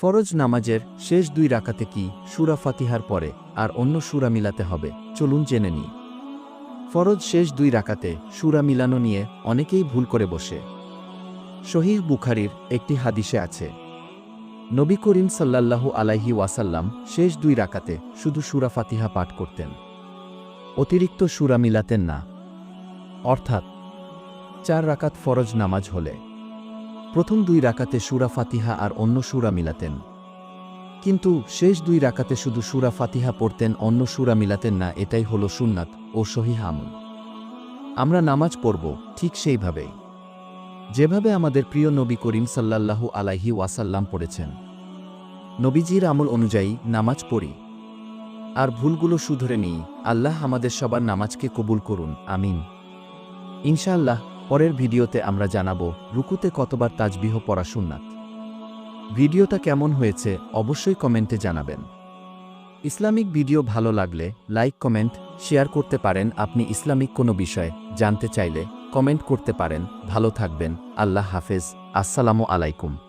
ফরজ নামাজের শেষ দুই রাকাতে কি সুরা ফাতিহার পরে আর অন্য সুরা মিলাতে হবে? চলুন জেনে নিই। ফরজ শেষ দুই রাকাতে সুরা মিলানো নিয়ে অনেকেই ভুল করে বসে। শহীদ বুখারির একটি হাদিসে আছে, নবী করিম সাল্লাল্লাহু আলাইহি ওয়াসাল্লাম শেষ দুই রাকাতে শুধু সুরা ফাতিহা পাঠ করতেন। অতিরিক্ত সুরা মিলাতেন না। অর্থাৎ, চার রাকাত ফরজ নামাজ হলে প্রথম দুই রাকাতে সুরা ফাতিহা আর অন্য সুরা মিলাতেন। কিন্তু শেষ দুই রাকাতে শুধু সুরা ফাতিহা পড়তেন, অন্য সুরা মিলাতেন না, এটাই হল সুন্নাত ও সহিহাম আমরা নামাজ পড়ব ঠিক সেইভাবেই। যেভাবে আমাদের প্রিয় নবী করিম সাল্লাল্লাহু আলাইহি ওয়াসাল্লাম পড়েছেন। নবীজির আমল অনুযায়ী নামাজ পড়ি। আর ভুলগুলো শুধরে নিই, আল্লাহ আমাদের সবার নামাজকে কবুল করুন, আমিন। ইনশাআল্লাহ পরের ভিডিওতে আমরা জানাব রুকুতে কতবার তাজবিহ পড়া সুন্নাত। ভিডিওটা কেমন হয়েছে অবশ্যই কমেন্টে জানাবেন। ইসলামিক ভিডিও ভালো লাগলে লাইক, কমেন্ট, শেয়ার করতে পারেন আপনি ইসলামিক কোনো বিষয়ে। জানতে চাইলে কমেন্ট করতে পারেন। ভালো থাকবেন। আল্লাহ হাফেজ। আসসালামু আলাইকুম।